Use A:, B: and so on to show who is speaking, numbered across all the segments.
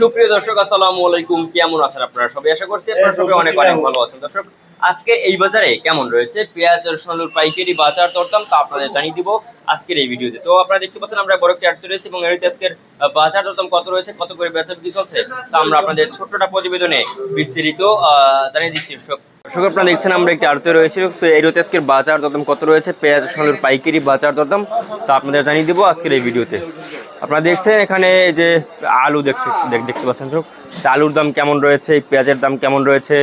A: সুপ্রিয় দর্শক আসসালামু আলাইকুম। কেমন আছেন আপনারা? সবাই আশা করছি আপনারা সবাই অনেক অনেক ভালো আছেন। দর্শক আজকে এই বাজারে কেমন রয়েছে? পেঁয়াজ রসুনের পাইকারি বাজার দরদাম তা আপনাদের জানিয়ে দিব আজকের এই ভিডিওতে। তো আপনারা দেখতে পাচ্ছেন, আমরা বড় একটি আটতে রয়েছি এবং এর আজকের বাজার দরদাম কত রয়েছে, কত করে বেচা বিক্রি চলছে, তা আমরা আপনাদের ছোট্টটা প্রতিবেদনে বিস্তারিত জানিয়ে দিচ্ছি। দর্শক আপনারা দেখছেন, আমরা একটি আড়তে রয়েছে, তো এই রয়েছে আজকের বাজার দরদাম কত রয়েছে, পেঁয়াজ রসুনের পাইকারি বাজার দরদাম তা আপনাদের জানিয়ে দিব আজকের এই ভিডিওতে। আপনারা দেখছেন, এখানে যে আলু দেখছে দেখতে পাচ্ছেন, দর্শক আলুর দাম কেমন রয়েছে পেঁয়াজের দাম কেমন রয়েছে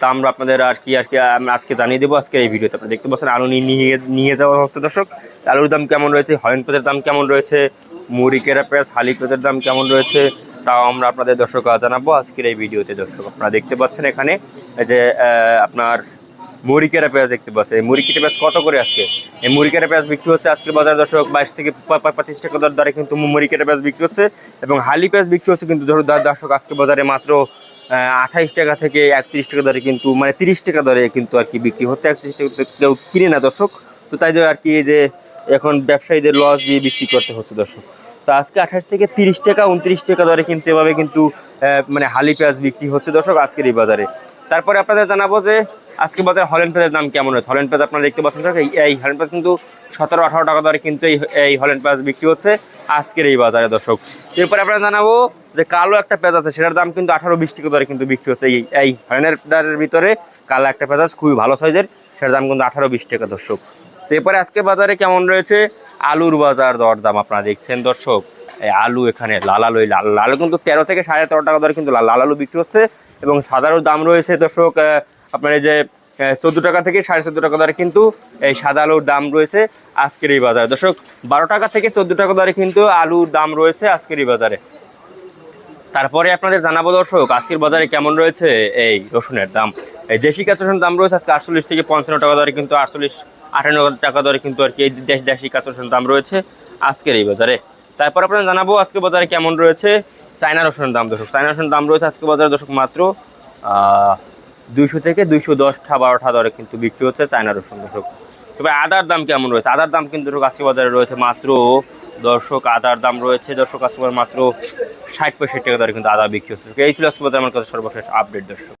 A: তা আমরা আপনাদের আর কি আর কি আজকে জানিয়ে দেবো আজকে এই ভিডিওতে আপনারা দেখতে পাচ্ছেন আলু নিয়ে নিয়ে যাওয়া হচ্ছে। দর্শক, আলুর দাম কেমন রয়েছে? হরেন পেঁয়াজের দাম কেমন রয়েছে? মুড়ি, কেরা পেঁয়াজ, হালি পেঁয়াজের দাম কেমন রয়েছে? তাও আমরা আপনাদের দর্শক জানাব আজকের এই ভিডিওতে। দর্শক, আপনারা দেখতে পাচ্ছেন এখানে যে আপনার মুড়িকেরা পেঁয়াজ দেখতে পাচ্ছেন। এই মুড়িকেটা পেঁয়াজ কত করে আজকে? এই মুড়ি মুড়িকেরা পেঁয়াজ বিক্রি হচ্ছে আজকে বাজার, দর্শক, বাইশ থেকে পঁচিশ টাকা দর, দরে কিন্তু মুড়িকেটা পেঁয়াজ বিক্রি হচ্ছে এবং হালি পেঁয়াজ বিক্রি হচ্ছে কিন্তু দর্শক, আজকে বাজারে মাত্র আঠাইশ টাকা থেকে একত্রিশ টাকা দরে কিন্তু মানে তিরিশ টাকা দরে কিন্তু আর কি বিক্রি হচ্ছে। একত্রিশ টাকা কেউ কিনে না দর্শক। তো তাই আর কি যে এখন ব্যবসায়ীদের লস দিয়ে বিক্রি করতে হচ্ছে দর্শক। তো আজকে আঠাশ থেকে তিরিশ টাকা, উনত্রিশ টাকা দরে কিন্তু এভাবে কিন্তু মানে হালি পেঁয়াজ বিক্রি হচ্ছে দর্শক আজকের এই বাজারে। তারপরে আপনাদের জানাব যে আজকে বাজারে হলেন পেঁয়াজের দাম কেমন রয়েছে? হলেন পেঁয়াজ আপনারা দেখতে পাচ্ছেন এই- হলেন পেঁয়াজ কিন্তু সতেরো, আঠারো টাকা দরে কিন্তু এই এই হলেন পেঁয়াজ বিক্রি হচ্ছে আজকের এই বাজারে দর্শক। এরপরে আপনারা জানাব যে কালো একটা পেঁয়াজ আছে, সেটার দাম কিন্তু আঠারো বিশ টাকা দরে কিন্তু বিক্রি হচ্ছে। এই এই পেঁয়াজের ভিতরে কালো একটা পেঁয়াজ খুবই ভালো সাইজের, সেটার দাম কিন্তু আঠারো বিশ টাকা, দর্শক। তো এরপরে আজকে বাজারে কেমন রয়েছে? আলুর বাজার দর দাম আপনারা দেখছেন, দর্শক। এই আলু এখানে লাল আলু লাল লাল কিন্তু তেরো থেকে সাড়ে তেরো টাকা দরে কিন্তু লাল আলু বিক্রি হচ্ছে। এবং সাদা আলুর দাম রয়েছে, দর্শক আপনার এই যে চোদ্দ টাকা থেকে সাড়ে চোদ্দ টাকা দরে কিন্তু এই সাদা আলুর দাম রয়েছে আজকের এই বাজারে। দর্শক, বারো টাকা থেকে চোদ্দ টাকা দরে কিন্তু আলুর দাম রয়েছে আজকের এই বাজারে। তারপরে আপনাদের জানাব দর্শক, আজকের বাজারে কেমন রয়েছে? এই রসুনের দাম। এই দেশি কাঁচা রসুনের দাম রয়েছে আজকে আটচল্লিশ থেকে পঞ্চান্ন টাকা দরে কিন্তু আটচল্লিশ আটান্ন টাকা দরে কিন্তু আর কি এই দেশ দেশি কাঁচা রসুনের দাম রয়েছে আজকের এই বাজারে। তারপর আপনারা জানাব আজকের বাজারে কেমন রয়েছে চায়না রসুনের দাম দর্শক। চায়না রসুনের দাম রয়েছে আজকে বাজারে দর্শক মাত্র দুইশো থেকে দুইশো দশটা বারোটা দরে কিন্তু বিক্রি হচ্ছে চায়না রসুন দর্শক। তবে আদার দাম কেমন রয়েছে? আদার দাম কিন্তু দর্শক আজকে বাজারে রয়েছে মাত্র, দর্শক আদার দাম রয়েছে দর্শক আজকে মাত্র ষাট পঁয়ষট্টি টাকা দরে কিন্তু আদা বিক্রি হচ্ছে। এই ছিল আজকে আমার কাছে সর্বশেষ আপডেট দর্শক।